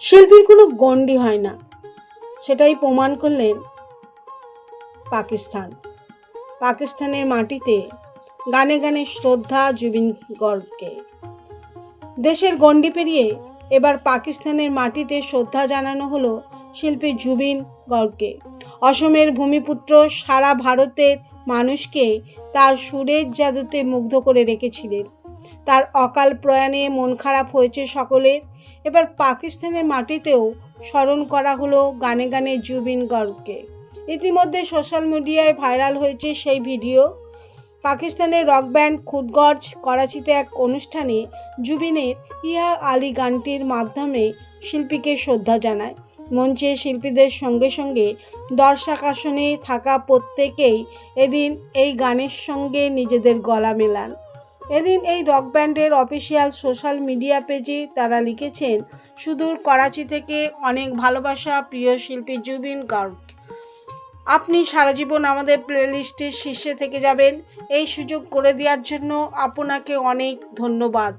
শিল্পীর কোনো গণ্ডি হয় না। সেটাই প্রমাণ করলেন পাকিস্তান। পাকিস্তানের মাটিতে গানে গানে শ্রদ্ধা জুবিন গর্গকে। দেশের গণ্ডি পেরিয়ে এবার পাকিস্তানের মাটিতে শ্রদ্ধা জানানো হলো শিল্পী জুবিন গর্গকে। অসমের ভূমিপুত্র সারা ভারতের মানুষকে তার সুরের জাদুতে মুগ্ধ করে রেখেছিলেন। তার অকাল প্রয়াণে মন খারাপ হয়েছে সকলের। এবার পাকিস্তানের মাটিতেও স্মরণ করা হলো গানে গানে জুবিন গর্গকে। ইতিমধ্যে সোশ্যাল মিডিয়ায় ভাইরাল হয়েছে সেই ভিডিও। পাকিস্তানের রক ব্যান্ড খুদগর্জ করাচিতে এক অনুষ্ঠানে জুবিনের ইয়া আলী গানটির মাধ্যমে শিল্পীকে শ্রদ্ধা জানায়। মঞ্চে শিল্পীদের সঙ্গে সঙ্গে দর্শক আসনে থাকা প্রত্যেকেই এদিন এই গানের সঙ্গে নিজেদের গলা মেলান। এদিন এই রক ব্যান্ডের অফিসিয়াল সোশ্যাল মিডিয়া পেজে তারা লিখেছেন, সুদূর করাচি থেকে অনেক ভালোবাসা প্রিয় শিল্পী জুবিন গার্গ। আপনি সারা জীবন আমাদের প্লেলিস্টের শীর্ষে থেকে যাবেন। এই সুযোগ করে দেওয়ার জন্য আপনাকে অনেক ধন্যবাদ।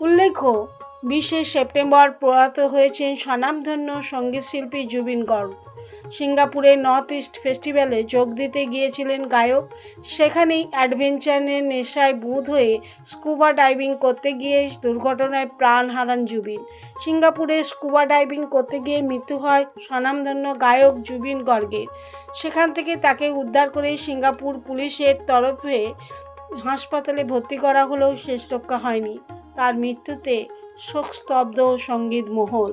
উল্লেখ্য, বিশে সেপ্টেম্বর প্রয়াত হয়েছেন স্বনামধন্য সঙ্গীতশিল্পী জুবিন গর্গ। সিঙ্গাপুরে নর্থ ইস্ট ফেস্টিভ্যালে যোগ দিতে গিয়েছিলেন গায়ক। সেখানেই অ্যাডভেঞ্চারের নেশায় বুধ হয়ে স্কুবা ডাইভিং করতে গিয়ে দুর্ঘটনায় প্রাণ হারান জুবিন। সিঙ্গাপুরে স্কুবা ডাইভিং করতে গিয়ে মৃত্যু হয় স্বনামধন্য গায়ক জুবিন গর্গের সেখান থেকে তাকে উদ্ধার করে সিঙ্গাপুর পুলিশের তরফে হাসপাতালে ভর্তি করা হলেও শেষ রক্ষা হয়নি। তার মৃত্যুতে শোকস্তব্ধ সংগীত মহল